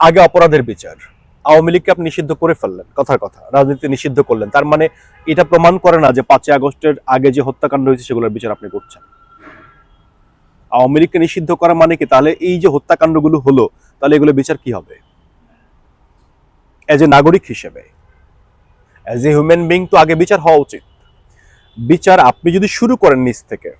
আগে অপরাধের বিচার। আওয়ামী লীগকে আপনি নিষিদ্ধ করে ফেললেন কথার কথা। রাজনীতি নিষিদ্ধ করলেন। তার মানে এটা প্রমাণ করে না যে পাঁচই আগস্টের আগে যে হত্যাকাণ্ড হয়েছে সেগুলোর বিচার আপনি করছেন। আওয়ামী লীগকে নিষিদ্ধ করা মানে কি? তাহলে এই যে হত্যাকাণ্ডগুলো হলো, তাহলে এগুলো বিচার কি হবে? এজ এ নাগরিক হিসেবে। অ্যাজ এ হিউম্যান বিং তো আগে বিচার হওয়া উচিত। বিচার আপনি যদি শুরু করেন নিচ থেকে,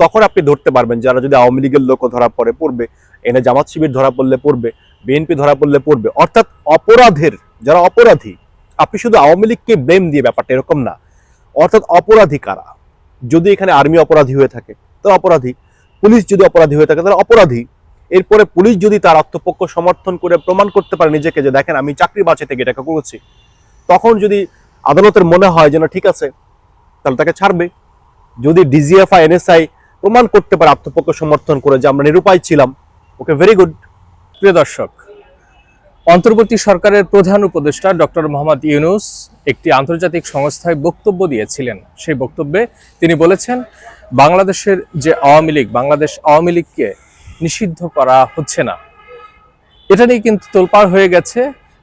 তখন আপনি ধরতে পারবেন যারা যদি আওয়ামী লীগের লোক ধরা পড়ে, পড়বে। এনে জামাত শিবির ধরা পড়লে পড়বে। বিএনপি ধরা পড়লে পড়বে। অর্থাৎ অপরাধের, যারা অপরাধী, আপনি শুধু আওয়ামী লীগকে ব্লেম দিয়ে ব্যাপারটা এরকম না। অর্থাৎ অপরাধী কারা? যদি এখানে আর্মি অপরাধী হয়ে থাকে, তো অপরাধী। পুলিশ যদি অপরাধী হয়ে থাকে তাহলে অপরাধী। এরপরে পুলিশ যদি তার আত্মপক্ষ সমর্থন করে প্রমাণ করতে পারে নিজেকে যে, দেখেন, আমি চাকরি বাঁচে থেকে এটাকে করেছি। তখন যদি আদালতের মনে হয় যে, না, ঠিক আছে, তাহলে তাকে ছাড়বে। যদি ডিজিএফআই এনএসআই প্রমাণ করতে পারে, আত্মপক্ষ সমর্থন করে যে, আমরা নিরুপায় ছিলাম। ওকে ভেরি গুড প্রিয় দর্শক, অন্তর্বর্তী সরকারের প্রধান উপদেষ্টা ডক্টর মোহাম্মদ ইউনুস একটি আন্তর্জাতিক সংস্থায় বক্তব্য দিয়েছিলেন। সেই বক্তব্যে তিনি বলেছেন, বাংলাদেশের যে আওয়ামী লীগ, বাংলাদেশ আওয়ামী লীগকে নিষিদ্ধ করা হচ্ছে না। এটা নিয়ে কিন্তু তোলপাড় হয়ে গেছে।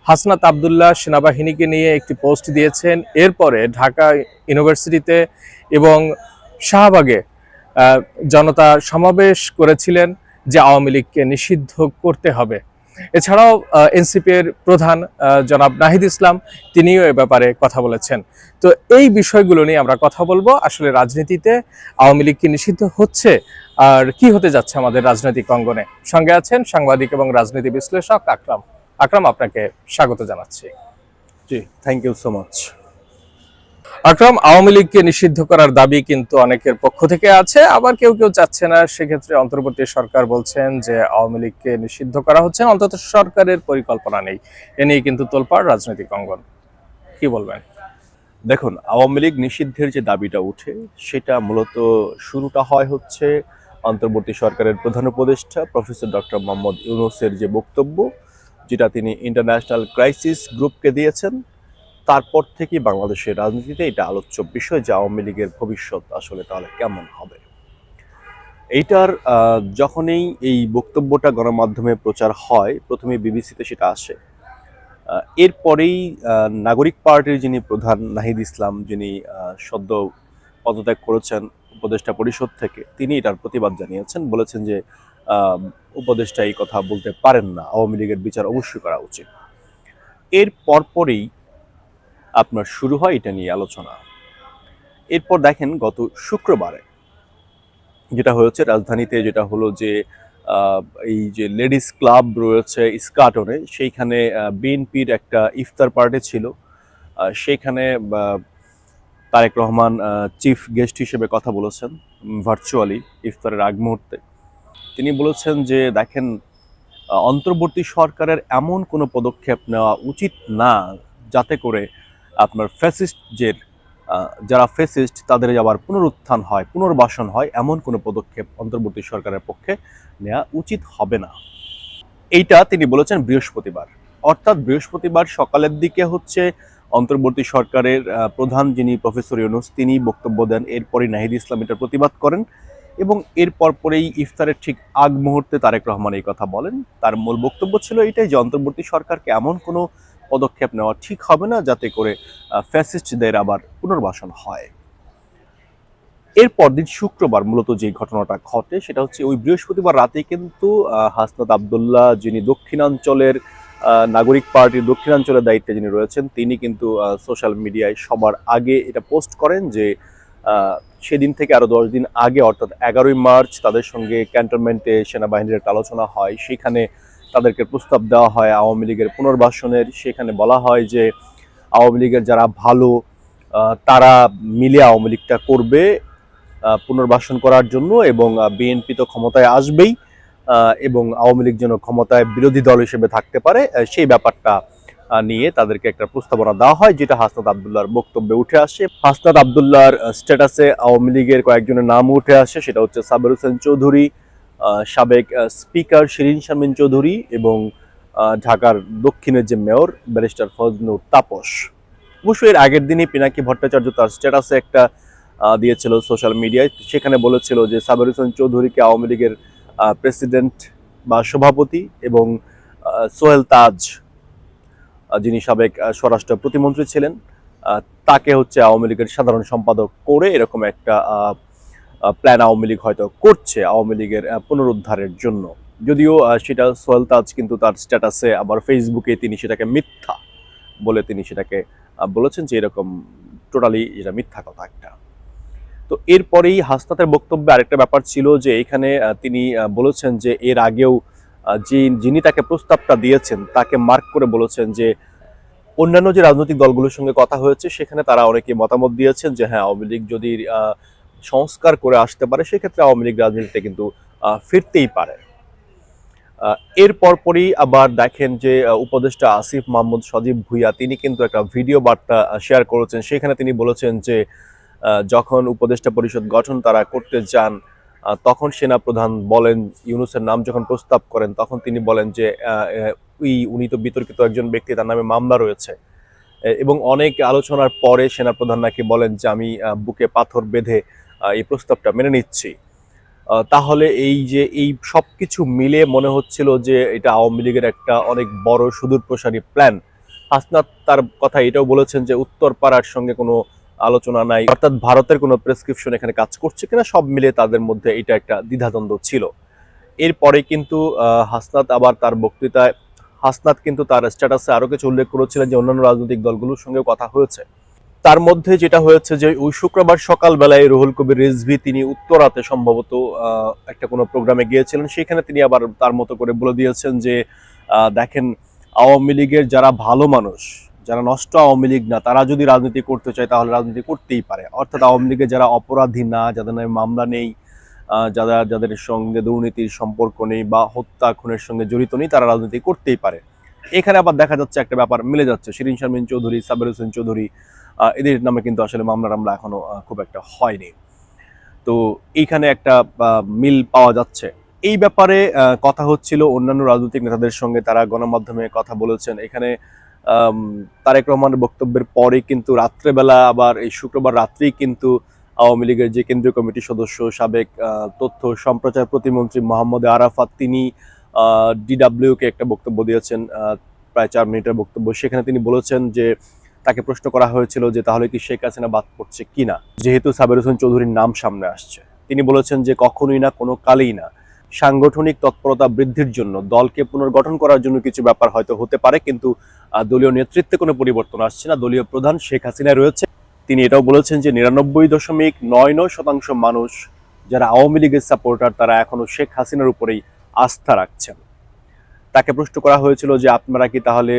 হাসনাত আবদুল্লাহ সেনাবাহিনীকে নিয়ে একটি পোস্ট দিয়েছেন। এরপরে ঢাকা ইউনিভার্সিটিতে এবং শাহবাগে জনতা সমাবেশ করেছিলেন। যে আওয়ামী লীগকে নিষিদ্ধ করতে হবে। এছাড়াও এনসিপি এর প্রধান জনাব নাহিদ ইসলাম, তিনিও এ ব্যাপারে কথা বলেছেন। তো এই বিষয়গুলো নিয়ে আমরা কথা বলব। আসলে রাজনীতিতে আওয়ামী লীগ কি নিষিদ্ধ হচ্ছে? আর কি হতে যাচ্ছে আমাদের রাজনৈতিক অঙ্গনে? সঙ্গে আছেন সাংবাদিক এবং রাজনীতি বিশ্লেষক আকরাম। আকরাম, আপনাকে স্বাগত জানাচ্ছি। জি thank you so much Akram, Awami লীগকে নিষিদ্ধ করার দাবি কিন্তু অনেকের পক্ষ থেকে আছে, আবার কেউ কেউ চাচ্ছে না। সেক্ষেত্রে অন্তর্বর্তী সরকার বলছেন যে আওয়ামী লীগকে নিষিদ্ধ করা হচ্ছে, অন্তত সরকারের পরিকল্পনা নেই। এ নিয়ে কিন্তু তোলপাড় রাজনৈতিক অঙ্গন। কি বলবেন? দেখুন, আওয়ামী লীগ নিষিদ্ধের যে দাবিটা উঠে সেটা মূলত শুরুটা হয় হচ্ছে অন্তর্বর্তী সরকারের প্রধান উপদেষ্টা, প্রফেসর ডক্টর মোহাম্মদ ইউনুসের যে বক্তব্য, যেটা তিনি ইন্টারন্যাশনাল ক্রাইসিস গ্রুপকে দিয়েছেন তারপর থেকে বাংলাদেশের রাজনীতিতে এটা আলোচ্য বিষয় যে আওয়ামী লীগের ভবিষ্যৎ আসলে তাহলে কেমন হবে। এইটার যখনই এই বক্তব্যটা গণমাধ্যমে প্রচার হয়, প্রথমে বিবিসিতে সেটা আসে। এরপরেই নাগরিক পার্টির যিনি প্রধান নাহিদ ইসলাম, যিনি সদ্য পদত্যাগ করেছেন উপদেষ্টা পরিষদ থেকে, তিনি এটার প্রতিবাদ জানিয়েছেন। বলেছেন যে উপদেষ্টা এই কথা বলতে পারেন না। আওয়ামী লীগের বিচার অবশ্যই করা উচিত। এর পরপরেই আপনার শুরু হয় এটা নিয়ে আলোচনা। এরপর দেখেন গত শুক্রবারে যেটা হয়েছে, রাজধানীতে যেটা হলো যে এই যে লেডিস ক্লাব রয়েছে ইস্কাটনে, সেইখানে বিএনপির একটা ইফতার পার্টি ছিল। সেইখানে তারেক রহমান চিফ গেস্ট হিসেবে কথা বলেছেন, ভার্চুয়ালি ইফতারের আগ মুহূর্তে। তিনি বলেছেন যে, দেখেন অন্তর্বর্তী সরকারের এমন কোনো পদক্ষেপ নেওয়া উচিত না, যাতে করে আপনার ফ্যাসিস্ট যে যারা ফেসিস্ট তাদের আবার পুনরুত্থান হয়, পুনর্বাসন হয়, এমন কোনো পদক্ষেপ অন্তর্বর্তী সরকারের পক্ষে নেওয়া উচিত হবে না। এইটা তিনি বলেছেন বৃহস্পতিবার। অর্থাৎ বৃহস্পতিবার সকালের দিকে হচ্ছে অন্তর্বর্তী সরকারের প্রধান যিনি প্রফেসর ইউনুস, তিনি বক্তব্য দেন, এরপরই নাহিদ ইসলাম এটার প্রতিবাদ করেন এবং এরপর পরেই ইফতারের ঠিক আগ মুহূর্তে তারেক রহমান এই কথা বলেন। তার মূল বক্তব্য ছিল এটাই যে, অন্তর্বর্তী সরকারকে এমন কোনো পদক্ষেপ নেওয়া ঠিক হবে না, যাতে করে ফ্যাসিস্টদের আবার পুনর্বাসন হয়। এরপর দিন শুক্রবার মূলত যে ঘটনাটা ঘটে, সেটা হচ্ছে ওই বৃহস্পতিবার রাতে কিন্তু হাসনাত আবদুল্লাহ যিনি দক্ষিণাঞ্চলের নাগরিক পার্টির দক্ষিণাঞ্চলের দায়িত্বে যিনি রয়েছেন, তিনি কিন্তু সোশ্যাল মিডিয়ায় সবার আগে এটা পোস্ট করেন যে সেদিন থেকে আরও দশ দিন আগে, অর্থাৎ এগারোই মার্চ, তাদের সঙ্গে ক্যান্টনমেন্টে সেনাবাহিনীর আলোচনা হয়। সেখানে তাদেরকে প্রস্তাব দেওয়া হয় আওয়ামী লীগের পুনর্বাসনের। সেখানে বলা হয় যে আওয়ামী লীগের যারা ভালো তারা মিলে আওয়ামী লীগটা করবে পুনর্বাসন করার জন্য এবং বিএনপি তো ক্ষমতায় আসবেই এবং আওয়ামী লীগ যেন ক্ষমতায় বিরোধী দল হিসেবে থাকতে পারে সেই ব্যাপারটা নিয়ে তাদেরকে একটা প্রস্তাবনা দেওয়া হয়, যেটা হাসনাত আবদুল্লাহর বক্তব্যে উঠে আসে। হাসনাত আবদুল্লাহর স্ট্যাটাসে আওয়ামী লীগের কয়েকজনের নাম উঠে আসে, সেটা হচ্ছে সাবের হোসেন চৌধুরী সাবেক স্পিকার শিরিন শারমিন চৌধুরী এবং ঢাকার দক্ষিণের যে মেয়র ব্যারিস্টার ফজনুর তাপস। অবশ্যই এর আগের দিনই পিনাকি ভট্টাচার্য তার স্ট্যাটাসে একটা দিয়েছিল সোশ্যাল মিডিয়ায়। সেখানে বলেছিল যে সাবের হোসেন চৌধুরীকে আওয়ামী লীগের প্রেসিডেন্ট বা সভাপতি এবং সোহেল তাজ যিনি সাবেক স্বরাষ্ট্র প্রতিমন্ত্রী ছিলেন তাকে হচ্ছে আওয়ামী লীগের সাধারণ সম্পাদক করে এরকম একটা প্ল্যান আওয়ামী লীগ হয়তো করছে আওয়ামী লীগের পুনরুদ্ধারের জন্য। যদিও সেটা সোহেল তাজ কিন্তু তার স্ট্যাটাসে আবার ফেসবুকে তিনি সেটাকে মিথ্যা বলে তিনি সেটাকে বলেছেন যে এরকম টোটালি এটা মিথ্যা কথা একটা। তো এরপরেই হাসনাতের বক্তব্যে আরেকটা ব্যাপার ছিল যে এখানে তিনি বলেছেন যে এর আগেও যে যিনি তাকে প্রস্তাবটা দিয়েছেন, তাকে মার্ক করে বলেছেন যে অন্যান্য যে রাজনৈতিক দলগুলোর সঙ্গে কথা হয়েছে, সেখানে তারা অনেকে মতামত দিয়েছেন যে হ্যাঁ আওয়ামী লীগ যদি সংস্কার করে আসতে পারে, সেক্ষেত্রে আওয়ামী লীগ রাজনীতিতে কিন্তু ফিরতেই পারে। এর পরপরই আবার দেখেন যে উপদেষ্টা আসিফ মাহমুদ সজীব ভুইয়া, তিনি কিন্তু একটা ভিডিও বার্তা শেয়ার করেছেন। সেখানে তিনি বলেছেন যে যখন উপদেষ্টা পরিষদ গঠন তারা করতে যান তখন সেনা প্রধান বলেন, ইউনুসের নাম যখন প্রস্তাব করেন, তখন তিনি বলেন যে উই, উনি তো বিতর্কিত একজন ব্যক্তি, তার নামে মামলা রয়েছে। এবং অনেক আলোচনার পরে সেনাপ্রধান নাকি বলেন যে, আমি বুকে পাথর বেঁধে এই প্রস্তাবটা মেনে নিচ্ছি। তাহলে এই যে এই সব কিছু মিলে মনে হচ্ছিল যে এটা আওয়ামী লীগের একটা অনেক বড় সুদূর প্রসারী প্ল্যান। হাসনাত তার কথা এটাও বলেছেন যে উত্তরপাড়ার সঙ্গে কোনো আলোচনা নাই, অর্থাৎ ভারতের কোনো প্রেসক্রিপশন এখানে কাজ করছে কিনা সব মিলে তাদের মধ্যে এটা একটা দ্বিধাদ্বন্দ্ব ছিল। এরপরে কিন্তু হাসনাত আবার তার বক্তৃতায়, হাসনাত কিন্তু তার স্ট্যাটাসে আরও কিছু উল্লেখ করেছিলেন যে অন্যান্য রাজনৈতিক দলগুলোর সঙ্গে কথা হয়েছে। তার মধ্যে যেটা হয়েছে যে ওই শুক্রবার সকালবেলায় রুহুল কবির রিজভি তিনি উত্তরাতে সম্ভবত একটা কোনো প্রোগ্রামে গিয়েছিলেন। সেখানে তিনি আবার তার মতো করে বলে দিয়েছেন যে দেখেন, আওয়ামী লীগের যারা ভালো মানুষ, যারা নষ্ট আওয়ামী লীগ না, তারা যদি রাজনীতি করতে চায় তাহলে রাজনীতি করতেই পারে। অর্থাৎ আওয়ামী লীগের যারা অপরাধী না, যাদের নামে মামলা নেই যারা, যাদের সঙ্গে দুর্নীতির সম্পর্ক নেই বা হত্যা খুনের সঙ্গে জড়িত নেই, তারা রাজনীতি করতেই পারে। এখানে আবার দেখা যাচ্ছে একটা ব্যাপার মিলে যাচ্ছে। শিরিন শারমিন চৌধুরী, সাবের হোসেন চৌধুরী এদের নামে কিন্তু আসলে মামলা টামলা এখনও খুব একটা হয়নি। তো এইখানে একটা মিল পাওয়া যাচ্ছে। এই ব্যাপারে কথা হচ্ছিল অন্যান্য রাজনৈতিক নেতাদের সঙ্গে, তারা গণমাধ্যমে কথা বলেছেন। এখানে তারেক রহমানের বক্তব্যের পরে কিন্তু রাত্রেবেলা আবার, এই শুক্রবার রাত্রেই কিন্তু আওয়ামী লীগের যে কেন্দ্রীয় কমিটির সদস্য, সাবেক তথ্য সম্প্রচার প্রতিমন্ত্রী মোহাম্মদ আরাফাত, তিনি ডিডাব্লিউ কে একটা বক্তব্য দিয়েছেন প্রায় চার মিনিটের বক্তব্য। সেখানে তিনি বলেছেন যে তাকে প্রশ্ন করা হয়েছিল যে তাহলে কি শেখ হাসিনা বাদ পড়ছে কিনা? যেহেতু সাবের হোসেন চৌধুরীর নাম সামনে আসছে। তিনি বলেছেন যে কখনোই না, কোনো কালেই না। সাংগঠনিক তৎপরতা বৃদ্ধির জন্য দলকে পুনর্গঠন করার জন্য কিছু ব্যাপার হয়তো হতে পারে, কিন্তু দলীয় নেতৃত্বে কোনো পরিবর্তন আসছে না। দলীয় প্রধান শেখ হাসিনা রয়েছে। তিনি এটাও বলেছেন যে নিরানব্বই দশমিক নয় নয় শতাংশ মানুষ, যারা আওয়ামী লীগের সাপোর্টার তারা এখনও শেখ হাসিনার উপরেই আস্থা রাখছেন। তাকে প্রশ্ন করা হয়েছিল যে আপনারা কি তাহলে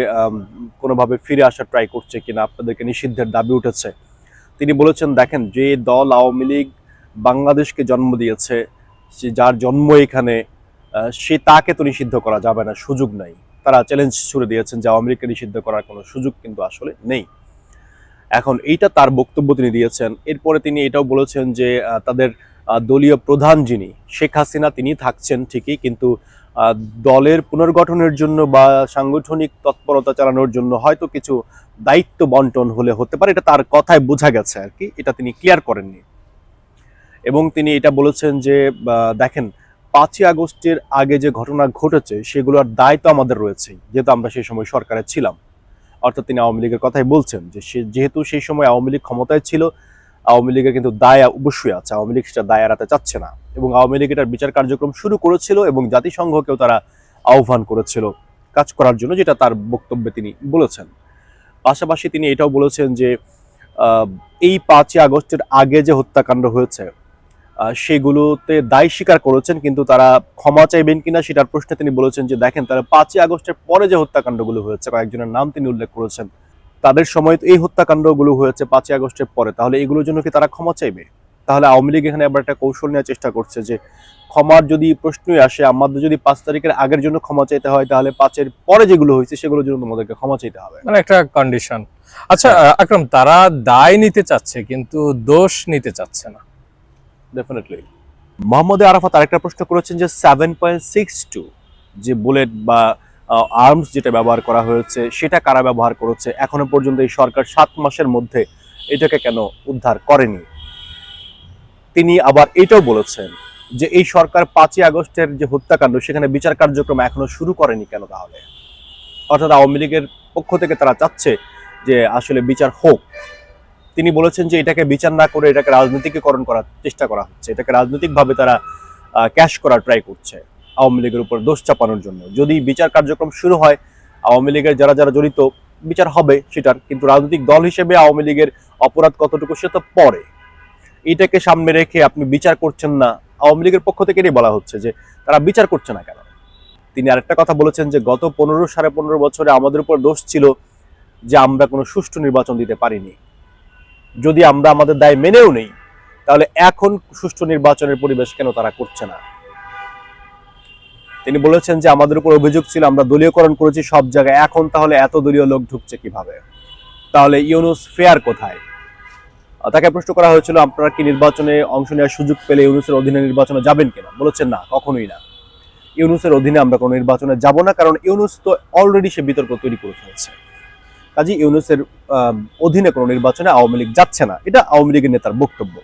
কোনোভাবে ফিরে আসার ট্রাই করছে কিনা, আপনাদেরকে নিষিদ্ধের দাবি উঠেছে। তিনি বলেছেন, দেখেন, যে দল আওয়ামী লীগ বাংলাদেশকে জন্ম দিয়েছে, সে যার জন্ম এখানে সে তাকে তো নিষিদ্ধ করা যাবে না, সুযোগ নাই। তারা চ্যালেঞ্জ ছুড়ে দিয়েছেন যে আওয়ামী লীগকে নিষিদ্ধ করার কোনো সুযোগ কিন্তু আসলে নেই। এখন এইটা তার বক্তব্য তিনি দিয়েছেন। এরপরে তিনি এটাও বলেছেন যে তাদের দলীয় প্রধান যিনি, শেখ হাসিনা তিনি থাকছেন ঠিকই, কিন্তু দলের পুনর্গঠনের জন্য বা সাংগঠনিক তৎপরতা চালানোর জন্য হয়তো কিছু দায়িত্ব বন্টন হলে হতে পারে, এটা তার কথায় বোঝা গেছে আর কি, এটা তিনি ক্লিয়ার করেননি। এবং তিনি এটা বলেছেন যে দেখেন, পাঁচই আগস্টের আগে যে ঘটনা ঘটেছে, সেগুলোর দায় তো আমাদের রয়েছেই, যেহেতু আমরা সেই সময় সরকারে ছিলাম। অর্থাৎ তিনি আওয়ামী লীগের কথাই বলছেন যে, সে যেহেতু সেই সময় আওয়ামী লীগ ক্ষমতায় ছিল আওয়ামী লীগের কিন্তু দায় অবশ্যই আছে। আওয়ামী লীগ সেটা দায় এড়াতে চাচ্ছে না। এবং আওয়ামী লীগ এটার বিচার কার্যক্রম শুরু করেছিল এবং জাতিসংঘকেও তারা আহ্বান করেছিল কাজ করার জন্য, যেটা তার বক্তব্যে তিনি বলেছেন। পাশাপাশি তিনি এটাও বলেছেন যে এই পাঁচই আগস্টের আগে যে হত্যাকাণ্ড হয়েছে সেগুলোতে দায় স্বীকার করেছেন, কিন্তু তারা ক্ষমা চাইবেন কিনা সেটার প্রশ্নে তিনি বলেছেন যে, দেখেন তারা পাঁচই আগস্টের পরে যে হত্যাকাণ্ডগুলো হয়েছে, কয়েকজনের নাম তিনি উল্লেখ করেছেন তাদের সময় এই হত্যাকাণ্ডগুলো হয়েছে পাঁচই আগস্টের পরে। তাহলে এগুলোর জন্য কি তারা ক্ষমা চাইবে? তাহলে আওয়ামী লীগ এখানে আবার একটা কৌশল নেওয়ার চেষ্টা করছে যে ক্ষমার যদি প্রশ্নই আসে আমাদের যদি পাঁচ তারিখের আগের জন্য ক্ষমা চাইতে হয় তাহলে পাঁচের পরে যেগুলো হয়েছে সেগুলোর জন্য তোমাদেরকে ক্ষমা চাইতে হবে। মানে একটা কন্ডিশন আচ্ছা আহ, আকরাম তারা দায় নিতে চাচ্ছে কিন্তু দোষ নিতে চাচ্ছে না। ডেফিনেটলি মোহাম্মদ আরাফাত আরেকটা প্রশ্ন করেছেন যে সেভেন পয়েন্ট সিক্স টু যে বুলেট বা আর্মস যেটা ব্যবহার করা হয়েছে, সেটা কারা ব্যবহার করেছে, এখনও পর্যন্ত এই সরকার সাত মাসের মধ্যে এটাকে কেন উদ্ধার করেনি? তিনি আবার এটাও বলেছেন যে এই সরকার পাঁচই আগস্টের যে হত্যাকাণ্ড, সেখানে বিচার কার্যক্রম এখনও শুরু করেনি কেন তাহলে? অর্থাৎ আওয়ামী লীগের পক্ষ থেকে তারা চাচ্ছে যে আসলে বিচার হোক। তিনি বলেছেন যে এটাকে বিচার না করে এটাকে রাজনীতিকীকরণ করার চেষ্টা করা হচ্ছে, এটাকে রাজনৈতিকভাবে তারা ক্যাশ করার ট্রাই করছে। আওয়ামী লীগের উপর দোষ চাপানোর জন্য। যদি বিচার কার্যক্রম শুরু হয়, আওয়ামী লীগের যারা যারা জড়িত, বিচার হবে সেটার। কিন্তু রাজনৈতিক দল হিসেবে আওয়ামী লীগের অপরাধ কতটুকু সে তো পরে এটাকে সামনে রেখে আপনি বিচার করছেন না। আওয়ামী লীগের পক্ষ থেকে এটাই বলা হচ্ছে যে তারা বিচার করছে না কেন? তিনি আরেকটা কথা বলেছেন যে গত পনেরো সাড়ে পনেরো বছরে আমাদের উপর দোষ ছিল যে আমরা কোনো সুষ্ঠু নির্বাচন দিতে পারিনি। যদি আমরা আমাদের দায় মেনেও নেই, তাহলে এখন সুষ্ঠু নির্বাচনের পরিবেশ কেন তারা করছে না? তিনি বলেছেন যে আমাদের উপর অভিযোগ ছিল, আমরা দলীয়করণ করেছি সব জায়গায়। এখন তাহলে এত দলীয় লোক ঢুকছে কীভাবে? তাহলে ইউনুস ফেয়ার কোথায়? তাকে প্রশ্ন করা হয়েছিল, আপনারা কি নির্বাচনে অংশ নেওয়ার সুযোগ পেলে ইউনুসের অধীনে নির্বাচনে যাবেন কিনা? বলেছেন না, কখনোই না। ইউনুসের অধীনে আমরা কোনো নির্বাচনে যাব না, কারণ ইউনুস তো অলরেডি সে বিতর্ক তৈরি করে ফেলেছে। কাজে ইউনুসের অধীনে কোনো নির্বাচনে আওয়ামী লীগ যাচ্ছে না। এটা আওয়ামী লীগের নেতার বক্তব্য।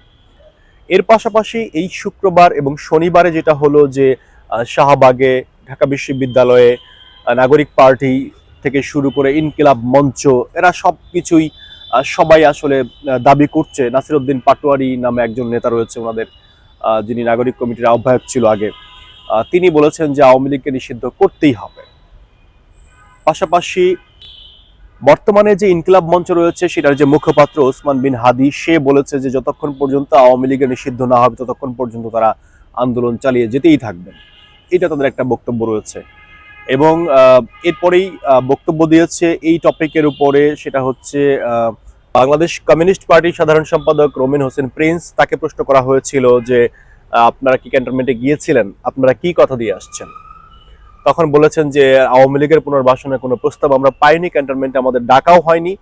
এর পাশাপাশি এই শুক্রবার এবং শনিবারে যেটা হলো যে শাহবাগে, ঢাকা বিশ্ববিদ্যালয়ে নাগরিক পার্টি থেকে শুরু করে ইনকিলাব মঞ্চ, এরা সব কিছুই সবাই আসলে দাবি করছে। নাসিরউদ্দিন পাটোয়ারি নামে একজন নেতা রয়েছে ওনাদের যিনি নাগরিক কমিটির আহ্বায়ক ছিল আগে। তিনি বলেছেন যে আওয়ামী লীগকে নিষিদ্ধ করতেই হবে। পাশাপাশি বর্তমানে যে ইনকিলাব মঞ্চ রয়েছে, সেটার যে মুখপাত্র ওসমান বিন হাদি, সে বলেছে যে যতক্ষণ পর্যন্ত আওয়ামী লীগের নিষিদ্ধ না হবে, ততক্ষণ পর্যন্ত তারা আন্দোলন চালিয়ে যেতেই থাকবেন। এটা তাদের একটা বক্তব্য রয়েছে। এবং এরপরেই বক্তব্য দিয়েছে এই টপিকের উপরে সেটা হচ্ছে বাংলাদেশ কমিউনিস্ট পার্টির সাধারণ সম্পাদক রোমিন হোসেন প্রিন্স তাকে প্রশ্ন করা হয়েছিল যে আপনারা কি ক্যান্টনমেন্টে গিয়েছিলেন? আপনারা কি কথা দিয়ে আসছেন? তখন বলেছেন যে, আওয়ামী লীগের পুনর্বাসনের কোনো প্রস্তাব আমরা পাইনি, ক্যান্টনমেন্টে আমাদের ডাকাও হয়নি।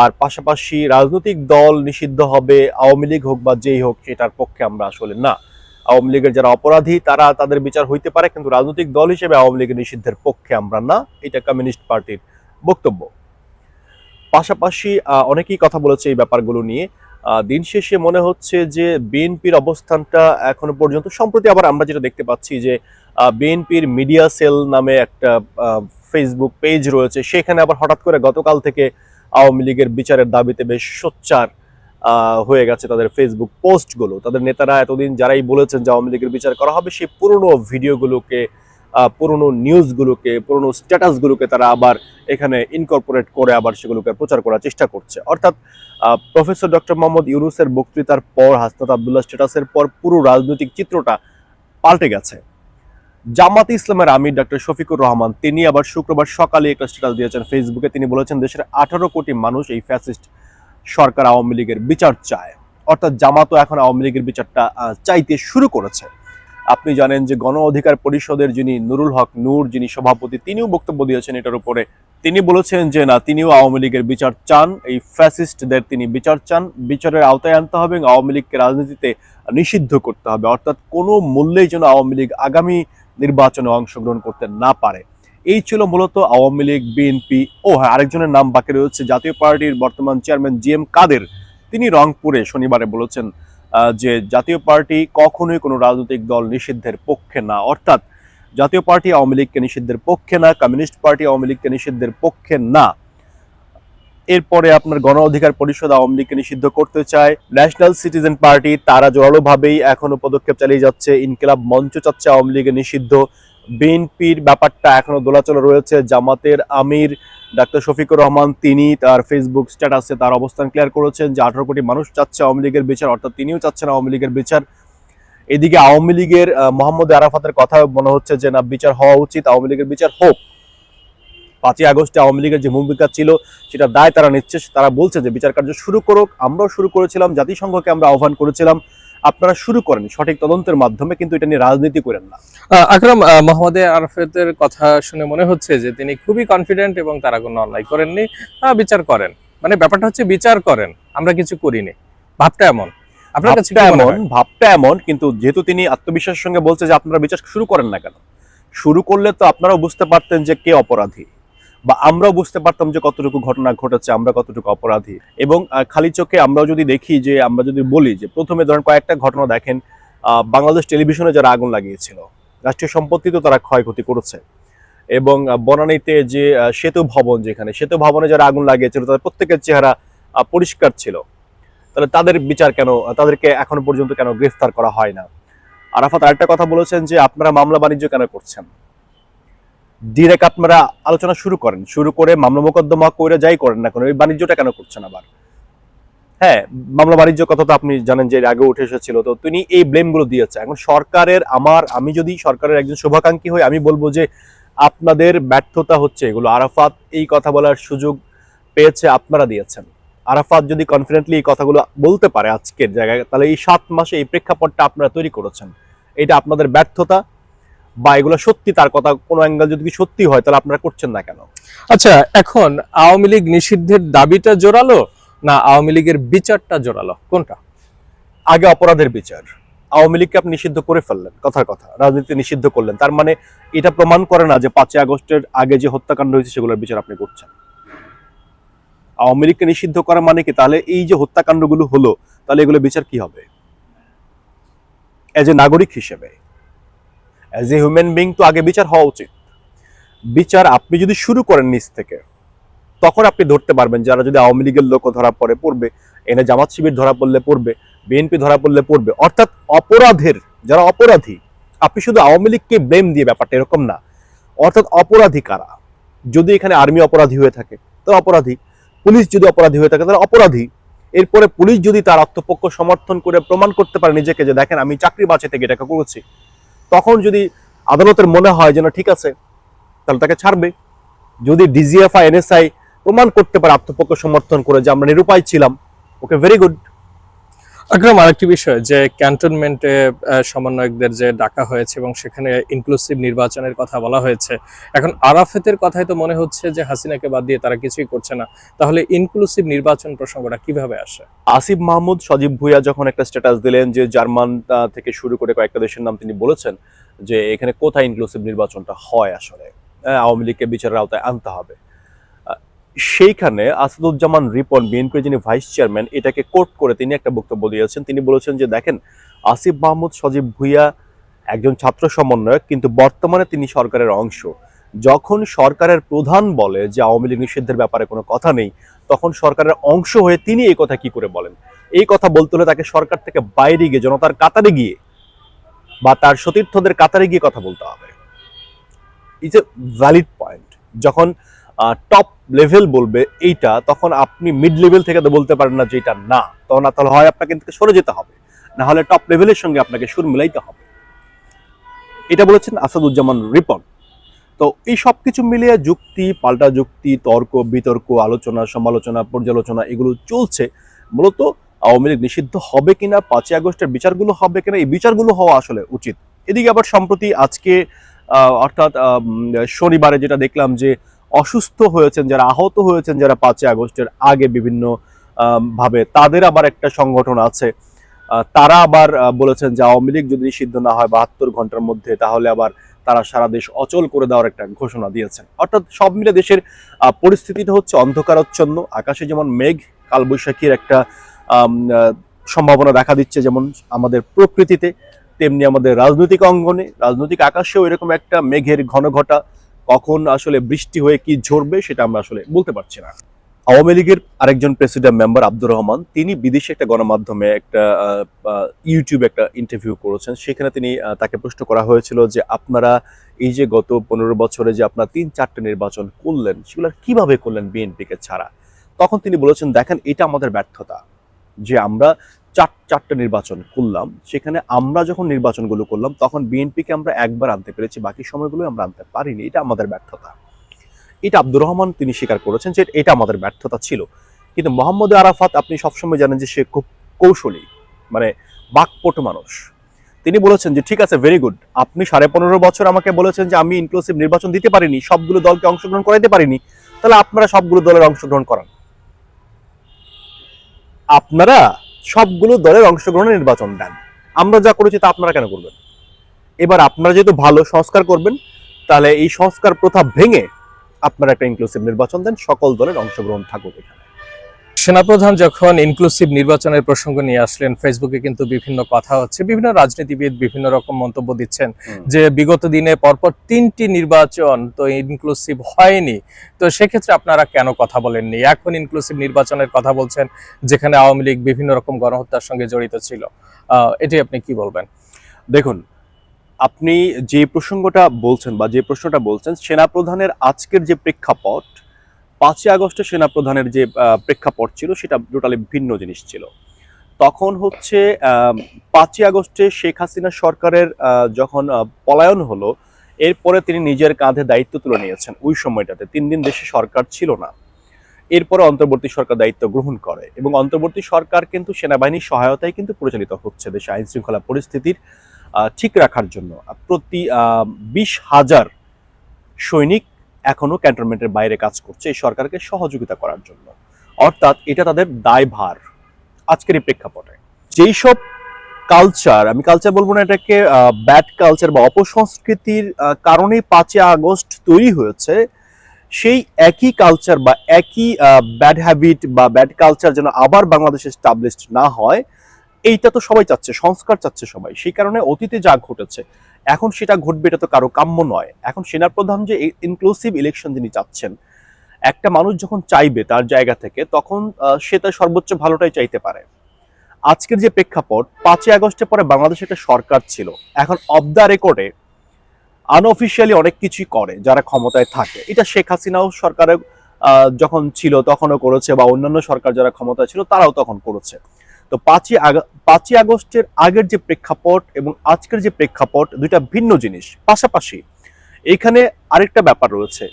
আর পাশাপাশি রাজনৈতিক দল নিষিদ্ধ হবে, আওয়ামী লীগ হোক বা যেই হোক, সেটার পক্ষে আমরা আসলে না। আওয়ামী লীগের যারা অপরাধী, তারা তাদের বিচার হইতে পারে, কিন্তু রাজনৈতিক দল হিসেবে আওয়ামী লীগের নিষিদ্ধের পক্ষে আমরা না। এটা কমিউনিস্ট পার্টির বক্তব্য। পাশাপাশি অনেকেই কথা বলেছে এই ব্যাপারগুলো নিয়ে। দিন শেষে মনে হচ্ছে যে বিএনপির অবস্থানটা এখনও পর্যন্ত, সম্প্রতি আবার আমরা যেটা দেখতে পাচ্ছি যে বিএনপির মিডিয়া সেল নামে একটা ফেসবুক পেজ রয়েছে। সেখানে আবার হঠাৎ করে গতকাল থেকে আওয়ামী লীগের বিচারের দাবিতে বেশ সোচ্চার হয়ে গেছে তাদের ফেসবুক পোস্টগুলো তাদের নেতারা এতদিন যারাই বলেছেন যে আওয়ামী লীগের বিচার করা হবে, সেই পুরনো ভিডিওগুলোকে পুরনো নিউজগুলোকে পুরনো স্ট্যাটাসগুলোকে তারা আবার এখানে ইনকর্পোরেট করে আবার সেগুলোকে প্রচার করার চেষ্টা করছে। অর্থাৎ প্রফেসর ডক্টর মোহাম্মদ ইউনুসের বক্তৃতার পর, হাসনাত আবদুল্লাহ স্ট্যাটাসের পর পুরো রাজনৈতিক চিত্রটা পাল্টে গেছে। জামাত ইসলামের আমির ডক্টর শফিকুর রহমান, তিনি আবার শুক্রবার সকালে একটা স্ট্যাটাস দিয়েছেন ফেসবুকে তিনি বলেছেন, দেশের আঠারো কোটি মানুষ এই ফ্যাসিস্ট সরকার আওয়ামী লীগের বিচার চায়। অর্থাৎ জামাতও এখন আওয়ামী লীগের বিচারটা চাইতে শুরু করেছে। আপনি জানেন যে গণ অধিকার পরিষদের যিনি নুরুল হক নূর, যিনি সভাপতি, তিনিও বক্তব্য দিয়েছেন এটার উপরে। তিনি বলেছেন যে, না, তিনিও আওয়ামী লীগের বিচার চান। এই ফ্যাসিস্টদের তিনি বিচার চান। বিচারের আওতায় আনতে হবে এবং আওয়ামী লীগকে রাজনীতিতে নিষিদ্ধ করতে হবে। অর্থাৎ কোনো মূল্যেই যেন আওয়ামী লীগ আগামী নির্বাচনে অংশগ্রহণ করতে না পারে। এই ছিল মূলত আওয়ামী লীগ, বিএনপি ও হ্যাঁ আরেকজনের নাম বাকি রয়েছে। জাতীয় পার্টির বর্তমান চেয়ারম্যান জি এম কাদের। তিনি রংপুরে শনিবারে বলেছেন যে জাতীয় পার্টি কখনোই কোনো রাজনৈতিক দল নিষিদ্ধের পক্ষে না। অর্থাৎ জাতীয় পার্টি আওয়ামী লীগকে নিষিদ্ধের পক্ষে না, কমিউনিস্ট পার্টি আওয়ামী লীগকে নিষিদ্ধের পক্ষে না। এরপরে আপনার গণ অধিকার পরিষদ আওয়ামী লীগকে নিষিদ্ধ করতে চায়। ন্যাশনাল সিটিজেন পার্টি তারা জোরালোভাবেই এখনও পদক্ষেপ চালিয়ে যাচ্ছে। ইনকিলাব মঞ্চ চাচ্ছে আওয়ামী লীগের নিষিদ্ধ। বিএনপির ব্যাপারটা এখনও দোলাচল রয়েছে। জামাতের আমির ডাক্তার শফিকুর রহমান, তিনি তার ফেসবুক স্ট্যাটাসে তার অবস্থান ক্লিয়ার করেছেন যে আঠারো কোটি মানুষ চাচ্ছে আওয়ামী লীগের বিচার, অর্থাৎ তিনিও চাচ্ছেন আওয়ামী লীগের বিচার। এদিকে আওয়ামী লীগের মোহাম্মদ আরাফাতের কথা মনে হচ্ছে যে না, বিচার হওয়া উচিত, আওয়ামী লীগের বিচার হোক। পাঁচই আগস্টে আওয়ামী লীগের যে ভূমিকা ছিল, সেটা দায় তারা নিচ্ছে, তারা বলছে যে বিচার কার্য শুরু করুক। আমরাও শুরু করেছিলাম, জাতিসংঘকে আমরা আহ্বান করেছিলাম। আপনারা শুরু করেন সঠিক তদন্তের মাধ্যমে কিন্তু এটা নিয়ে রাজনীতি করেন না। আকরাম মোহাম্মদ আরফেতের কথা শুনে মনে হচ্ছে যে তিনি খুবই কনফিডেন্ট এবং তারা কোনো অন্যায় করেননি বিচার করেন। মানে ব্যাপারটা হচ্ছে বিচার করেন আমরা কিছু করিনি। ভাবটা এমন। আপনার কাছে মনে এমন ভাবটা এমন কিন্তু যেহেতু তিনি আত্মবিশ্বাসের সঙ্গে বলছে যে আপনারা বিচার শুরু করেন না কেন? শুরু করলে তো আপনারাও বুঝতে পারতেন যে কে অপরাধী। বা আমরাও বুঝতে পারতাম যে কতটুকু ঘটনা ঘটেছে, আমরা কতটুকু অপরাধী। এবং খালি চোখে আমরাও যদি দেখি যে, আমরা যদি বলি যে, প্রথমে ধরেন কয়েকটা ঘটনা দেখেন বাংলাদেশ টেলিভিশনে যারা আগুন লাগিয়েছিল, রাষ্ট্রীয় সম্পত্তি তো তারা ক্ষয়ক্ষতি করেছে। এবং বনানীতে যে সেতু ভবন যেখানে, সেতু ভবনে যারা আগুন লাগিয়েছিল, তাদের প্রত্যেকের চেহারা পরিষ্কার ছিল। তাহলে তাদের বিচার কেন, তাদেরকে এখনও পর্যন্ত কেন গ্রেফতার করা হয় না? আরাফাত আরেকটা কথা বলেছেন যে, আপনারা মামলা বাণিজ্য কেন করছেন? ডিরেক্ট আপনারা আলোচনা শুরু করেন। শুরু করে মামলা মোকদ্দমা করে যাই করেন না কেন, এই বাণিজ্যটা কেন করছেন আবার? হ্যাঁ মামলা বাণিজ্য কথা তো আপনি জানেন যে এর আগে উঠে এসেছিল, তো তিনি এই ব্লেমগুলো দিয়েছে। এখন সরকারের আমার, আমি যদি সরকারের একজন শুভাকাঙ্ক্ষী হই, আমি বলব যে আপনাদের ব্যর্থতা হচ্ছে এগুলো। আরাফাত এই কথা বলার সুযোগ পেয়েছে আপনারা দিয়েছেন। আরাফাত যদি কনফিডেন্টলি এই কথাগুলো বলতে পারে আজকের জায়গায়, তাহলে এই সাত মাসে এই প্রেক্ষাপটটা আপনারা তৈরি করেছেন। এটা আপনাদের ব্যর্থতা বা এগুলো সত্যি তার কথা কোনো অ্যাঙ্গেল যদি সত্যি হয় তাহলে আপনারা করছেন না কেন? আচ্ছা এখন আওয়ামী লীগ নিষিদ্ধের দাবিটা জোরালো না আওয়ামী লীগের বিচারটা জোরালো? কোনটা? আগে অপরাধের বিচার। আওয়ামী লীগকে আপনি নিষিদ্ধ করে ফেললেন কথার কথা। রাজনীতি নিষিদ্ধ করলেন। তার মানে এটা প্রমাণ করে না যে পাঁচই আগস্টের আগে যে হত্যাকাণ্ড হয়েছে সেগুলোর বিচার আপনি করছেন। আওয়ামী লীগকে নিষিদ্ধ করা মানে কি? তাহলে এই যে হত্যাকাণ্ডগুলো হলো তাহলে এগুলো বিচার কি হবে? এজ এ নাগরিক হিসেবে। অ্যাজ এ হিউম্যান বিং তো আগে বিচার হওয়া উচিত। বিচার আপনি যদি শুরু করেন নিচ থেকে, তখন আপনি ধরতে পারবেন যারা যদি আওয়ামী লীগের লোক ধরা পড়ে, পড়বে, এনে জামাত শিবির ধরা পড়লে পড়বে, বিএনপি ধরা পড়লে পড়বে, অর্থাৎ অপরাধের, যারা অপরাধী, আপনি শুধু আওয়ামী লীগকে ব্লেম দিয়ে ব্যাপারটা এরকম না, অর্থাৎ অপরাধী কারা? যদি এখানে আর্মি অপরাধী হয়ে থাকে, তারা অপরাধী। পুলিশ যদি অপরাধী হয়ে থাকে, তারা অপরাধী। এরপরে পুলিশ যদি তার আত্মপক্ষ সমর্থন করে প্রমাণ করতে পারে নিজেকে যে দেখেন আমি চাকরি বাঁচে থেকে এটাকে করেছি তখন যদি আদালতের মনে হয় যেন ঠিক আছে, তাহলে তাকে ছাড়বে। যদি ডিজিএফআই এনএসআই প্রমাণ করতে পারে, আত্মপক্ষ সমর্থন করে যে আমরা নিরুপায় ছিলাম, ওকে ভেরি গুড আকরাম আরেকটি বিষয়, যে ক্যান্টনমেন্টে সমন্বয়কদের যে ডাকা হয়েছে এবং সেখানে ইনক্লুসিভ নির্বাচনের কথা বলা হয়েছে। এখন আরাফেতের কথাই তো মনে হচ্ছে যে হাসিনাকে বাদ দিয়ে তারা কিছুই করছে না। তাহলে ইনক্লুসিভ নির্বাচন প্রসঙ্গটা কীভাবে আসে? আসিফ মাহমুদ, সজীব ভুইয়া যখন একটা স্ট্যাটাস দিলেন যে জার্মান থেকে শুরু করে কয়েকটা দেশের নাম তিনি বলেছেন যে এখানে কোথায় ইনক্লুসিভ নির্বাচনটা হয় আসলে? আওয়ামী লীগকে বিচারের আওতায় আনতে হবে। সেইখানে আসাদুজ্জামান রিপন, বিএনপির যিনি ভাইস চেয়ারম্যান, এটাকে কোট করে তিনি একটা বক্তব্য দিয়েছেন। তিনি বলেছেন যে, দেখেন, আসিফ মাহমুদ, সজীব ভুইয়া একজন ছাত্র সমন্বয়ক, কিন্তু বর্তমানে তিনি সরকারের অংশ। যখন সরকারের প্রধান বলে যে আওয়ামী লীগ নিষিদ্ধের ব্যাপারে কোনো কথা নেই, তখন সরকারের অংশ হয়ে তিনি এই কথা কি করে বলেন? এই কথা বলতে হলে তাকে সরকার থেকে বাইরে গিয়ে, জনতার কাতারে গিয়ে বা তার সতীর্থদের কাতারে গিয়ে কথা বলতে হবে। ইজ এ ভ্যালিড পয়েন্ট যখন টপ লেভেল বলবে এইটা, তখন আপনি মিড লেভেল থেকে তো বলতে পারেন না যে এটা না। তখন তাহলে হয় আপনাকে সরে যেতে হবে। না হলে টপ লেভেলের সঙ্গে আপনাকে সুর মিলাইতে হবে। এটা বলেছেন আসাদুজ্জামান রিপন। তো এই সব কিছু মিলিয়ে যুক্তি, পাল্টা যুক্তি, তর্ক, বিতর্ক, আলোচনা, সমালোচনা, পর্যালোচনা, এগুলো চলছে। মূলত আওয়ামী লীগ নিষিদ্ধ হবে কিনা, পাঁচই আগস্টের বিচারগুলো হবে কিনা, এই বিচারগুলো হওয়া আসলে উচিত। এদিকে আবার সম্প্রতি আজকে অর্থাৎ শনিবারে যেটা দেখলাম যে অসুস্থ হয়েছেন, যারা আহত হয়েছেন যারা পাঁচই আগস্টের আগে বিভিন্ন ভাবে তাদের আবার একটা সংগঠন আছে। তারা আবার বলেছেন যে আওয়ামী লীগ যদি নিষিদ্ধ না হয় বাহাত্তর ঘণ্টার মধ্যে তাহলে আবার তারা সারা দেশ অচল করে দেওয়ার একটা ঘোষণা দিয়েছেন। অর্থাৎ সব মিলে দেশের পরিস্থিতিটা হচ্ছে অন্ধকারাচ্ছন্ন, আকাশে যেমন মেঘ, কালবৈশাখীর একটা সম্ভাবনা দেখা দিচ্ছে যেমন আমাদের প্রকৃতিতে, তেমনি আমাদের রাজনৈতিক অঙ্গনে, রাজনৈতিক আকাশেও এরকম একটা মেঘের ঘন ঘটা কখন আসলে বৃষ্টি হয়ে কি ঝরবে সেটা আমরা আসলে বলতে পারছি না। আওয়ামী লীগের আরেকজন প্রেসিডেন্ট মেম্বার আব্দুর রহমান, তিনি বিদেশে একটা গণমাধ্যমে একটা ইউটিউবে একটা ইন্টারভিউ করেছেন। সেখানে তিনি তাকে প্রশ্ন করা হয়েছিল যে আপনারা এই যে গত পনেরো বছরে যে আপনারা তিন চারটে নির্বাচন করলেন, সেগুলো কীভাবে করলেন বিএনপিকে ছাড়া? তখন তিনি বলেছেন, দেখেন, এটা আমাদের ব্যর্থতা যে আমরা চার, চারটে নির্বাচন করলাম। সেখানে আমরা যখন নির্বাচনগুলো করলাম, তখন বিএনপিকে আমরা একবার আনতে পেরেছি, বাকি সময়গুলো আমরা আনতে পারিনি। এটা আমাদের ব্যর্থতা। এটা আব্দুর রহমান তিনি স্বীকার করেছেন যে এটা আমাদের ব্যর্থতা ছিল। কিন্তু মোহাম্মদ আরাফাত, আপনি সবসময় জানেন যে সে খুব কৌশলী মানে বাকপটু মানুষ। তিনি বলেছেন যে, ঠিক আছে ভেরি গুড আপনি সাড়ে পনেরো বছর আমাকে বলেছেন যে আমি ইনক্লুসিভ নির্বাচন দিতে পারিনি, সবগুলো দলকে অংশগ্রহণ করাইতে পারিনি। তাহলে আপনারা সবগুলো দলের অংশগ্রহণ করান। আপনারা সবগুলো দলের অংশগ্রহণে নির্বাচন দেন। আমরা যা করেছি তা আপনারা কেন করবেন? এবার আপনারা যেহেতু ভালো সংস্কার করবেন, তাহলে এই সংস্কার প্রথা ভেঙে আপনারা একটা ইনক্লুসিভ নির্বাচন দেন, সকল দলের অংশগ্রহণ থাকুক সেনাপ্রধান যখন ইনক্লুসিভ নির্বাচনের প্রসঙ্গ নিয়ে আসলেন ফেসবুকে কিন্তু বিভিন্ন কথা হচ্ছে বিভিন্ন রাজনীতিবিদ বিভিন্ন রকম মন্তব্য দিচ্ছেন যে বিগত দিনে পরপর তিনটি নির্বাচন তো ইনক্লুসিভ হয়নি। তো সেক্ষেত্রে আপনারা কেন কথা বলেননি? এখন ইনক্লুসিভ নির্বাচনের কথা বলছেন যেখানে আওয়ামী লীগ বিভিন্ন রকম গণহত্যার সঙ্গে জড়িত ছিল। আহ, এটি আপনি কি বলবেন? দেখুন আপনি যে প্রসঙ্গটা বলছেন বা যে প্রশ্নটা বলছেন সেনাপ্রধানের আজকের যে প্রেক্ষাপট পাঁচই আগস্টে সেনাপ্রধানের যে প্রেক্ষাপট ছিল, সেটা টোটালি ভিন্ন জিনিস ছিল। তখন হচ্ছে পাঁচই আগস্টে শেখ হাসিনা সরকারের যখন পলায়ন হলো, এরপরে তিনি নিজের কাঁধে দায়িত্ব তুলে নিয়েছেন ওই সময়টাতে। তিন দিন দেশে সরকার ছিল না। এরপরে অন্তর্বর্তী সরকার দায়িত্ব গ্রহণ করে এবং অন্তর্বর্তী সরকার কিন্তু সেনাবাহিনীর সহায়তায় কিন্তু পরিচালিত হচ্ছে দেশে আইন শৃঙ্খলা পরিস্থিতির ঠিক রাখার জন্য। প্রতি বিশ হাজার সৈনিক এখনও ক্যান্টনমেন্টের বাইরে কাজ করছে এই সরকারকে সহযোগিতা করার জন্য। অর্থাৎ এটা তাদের দায়ভার আজকের এই প্রেক্ষাপটে। যেই সব কালচার আমি কালচার বলব না, এটাকে ব্যাড কালচার বা অপসংস্কৃতির কারণেই পাঁচই আগস্ট তৈরি হয়েছে, সেই একই কালচার বা একই ব্যাড হ্যাবিট বা ব্যাড কালচার যেন আবার বাংলাদেশে স্টাবলিশড না হয়, এইটা তো সবাই চাচ্ছে, সংস্কার চাচ্ছে সবাই। সেই কারণে অতীতে যা ঘটেছে এখন সেটা ঘটবে, এটা তো কারও কাম্য নয়। এখন সেনাপ্রধান যে ইনক্লুসিভ ইলেকশন যিনি চাচ্ছেন, একটা মানুষ যখন চাইবে তার জায়গা থেকে, তখন সে তার সর্বোচ্চ ভালোটাই চাইতে পারে। আজকের যে প্রেক্ষাপট, পাঁচই আগস্টের পরে বাংলাদেশে একটা সরকার ছিল। এখন অফ দ্য রেকর্ডে আনঅফিসিয়ালি অনেক কিছুই করে, যারা ক্ষমতায় থাকে। এটা শেখ হাসিনাও সরকারের যখন ছিল তখনও করেছে বা অন্যান্য সরকার যারা ক্ষমতায় ছিল, তারাও তখন করেছে। তো পাঁচই পাঁচই আগস্টের আগের যে প্রেক্ষাপট এবং আজকের যে প্রেক্ষাপট, দুইটা ভিন্ন জিনিস। পাশাপাশি এখানে আরেকটা ব্যাপার রয়েছে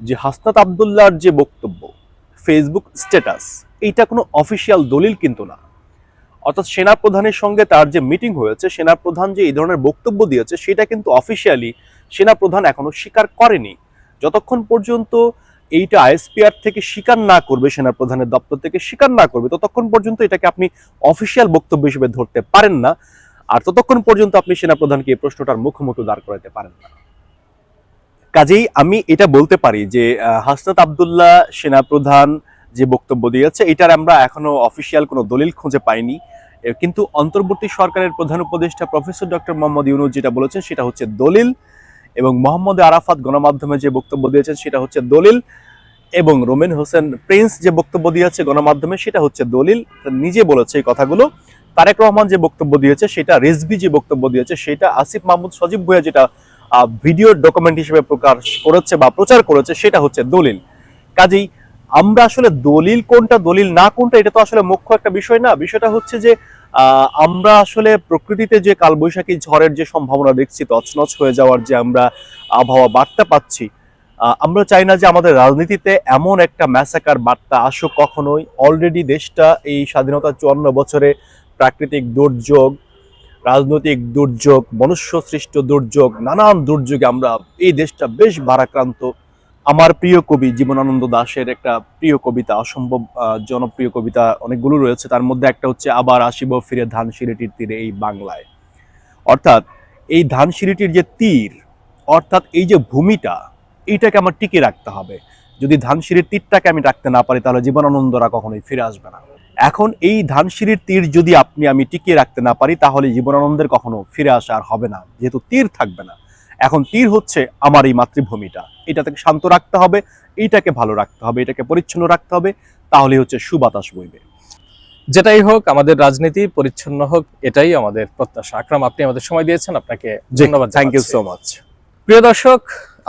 যে হাসনাত আবদুল্লার যে বক্তব্য ফেসবুক স্ট্যাটাস এইটা কোনো অফিসিয়াল দলিল কিন্তু না। অর্থাৎ সেনাপ্রধানের সঙ্গে তার যে মিটিং হয়েছে, সেনাপ্রধান যে এই ধরনের বক্তব্য দিয়েছে, সেটা কিন্তু অফিসিয়ালি সেনাপ্রধান এখনও স্বীকার করেনি। যতক্ষণ পর্যন্ত এইটা আইএসপিআর থেকে স্বীকার না করবে সেনাপ্রধানের দপ্তর থেকে স্বীকার না করবে, ততক্ষণ পর্যন্ত এটাকে আপনি অফিসিয়াল বক্তব্য হিসেবে ধরতে পারেন না। আর ততক্ষণ পর্যন্ত আপনি সেনাপ্রধানকে এই প্রশ্নটার মুখোমুখি দাঁড় করাতে পারেন না। কাজেই আমি এটা বলতে পারি যে হাসনাত আবদুল্লাহ সেনাপ্রধান যে বক্তব্য দিয়েছে, এটার আমরা এখনও অফিসিয়াল কোনো দলিল খুঁজে পাইনি। কিন্তু অন্তর্বর্তী সরকারের প্রধান উপদেষ্টা প্রফেসর ডক্টর মোহাম্মদ ইউনুস যেটা বলেছেন, সেটা হচ্ছে দলিল। এবং মোহাম্মদ আরাফাত গণমাধ্যমে যে বক্তব্য দিয়েছেন সেটা হচ্ছে দলিল এবং রোমেন হোসেন প্রিন্স যে বক্তব্য দিয়েছে গণমাধ্যমে সেটা হচ্ছে দলিল। নিজে বলেছে এই কথাগুলো। তারেক রহমান যে বক্তব্য দিয়েছে সেটা রেজবি যে বক্তব্য দিয়েছে সেটা, আসিফ মাহমুদ, সজীব ভুয়া যেটা ভিডিও ডকুমেন্ট হিসেবে প্রকাশ করেছে বা প্রচার করেছে সেটা হচ্ছে দলিল। কাজেই আমরা আসলে দলিল কোনটা, দলিল না কোনটা, এটা তো আসলে মুখ্য একটা বিষয় না। বিষয়টা হচ্ছে যে আমরা আসলে প্রকৃতিতে যে কালবৈশাখী ঝড়ের যে সম্ভাবনা দেখছি, তছনছ হয়ে যাওয়ার যে আমরা আবহাওয়া বার্তা পাচ্ছি আমরা চাই না যে আমাদের রাজনীতিতে এমন একটা ম্যাসাকার বার্তা আসুক কখনোই। অলরেডি দেশটা এই স্বাধীনতা চুয়ান্ন বছরে প্রাকৃতিক দুর্যোগ, রাজনৈতিক দুর্যোগ মনুষ্য সৃষ্ট দুর্যোগ, নানান দুর্যোগে আমরা এই দেশটা বেশ ভারাক্রান্ত। আমার প্রিয় কবি জীবনানন্দ দাশের একটা প্রিয় কবিতা, অসম্ভব জনপ্রিয় কবিতা অনেকগুলো রয়েছে। তার মধ্যে একটা হচ্ছে, আবার আসিব ফিরে ধানসিঁড়িটির তীরে এই বাংলায়। অর্থাৎ এই ধানসিঁড়িটির যে তীর, অর্থাৎ এই যে ভূমিটা, এইটাকে আমার টিকে রাখতে হবে। যদি ধানসিঁড়ির তীরটাকে আমি রাখতে না পারি, তাহলে জীবনানন্দরা কখনোই ফিরে আসবে না। এখন এই ধানসিঁড়ির তীর যদি আপনি আমি টিকিয়ে রাখতে না পারি, তাহলে জীবনানন্দের কখনো ফিরে আসা আর হবে না। যেহেতু তীর থাকবে না এখন তীর হচ্ছে আমার এই মাতৃভূমিটা। এটা থেকে শান্ত রাখতে হবে এইটাকে ভালো রাখতে হবে এটাকে পরিচ্ছন্ন রাখতে হবে তাহলে হচ্ছে সুবাতাস বইবে। যেটাই হোক আমাদের রাজনীতি পরিচ্ছন্ন হোক এটাই আমাদের প্রত্যাশা। আকরাম আপনি আমাদের সময় দিয়েছেন আপনাকে ধন্যবাদ থ্যাংক ইউ সো মাচ প্রিয় দর্শক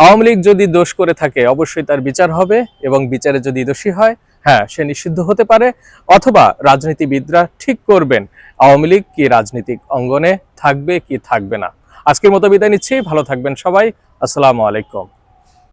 আওয়ামী লীগ যদি দোষ করে থাকে অবশ্যই তার বিচার হবে এবং বিচারে যদি দোষী হয় হ্যাঁ সে নিষিদ্ধ হতে পারে অথবা রাজনীতিবিদরা ঠিক করবেন আওয়ামী লীগ কি রাজনৈতিক অঙ্গনে থাকবে কি থাকবে না। আজকের মতো বিদায় নিচ্ছি। ভালো থাকবেন সবাই। আসসালামু আলাইকুম।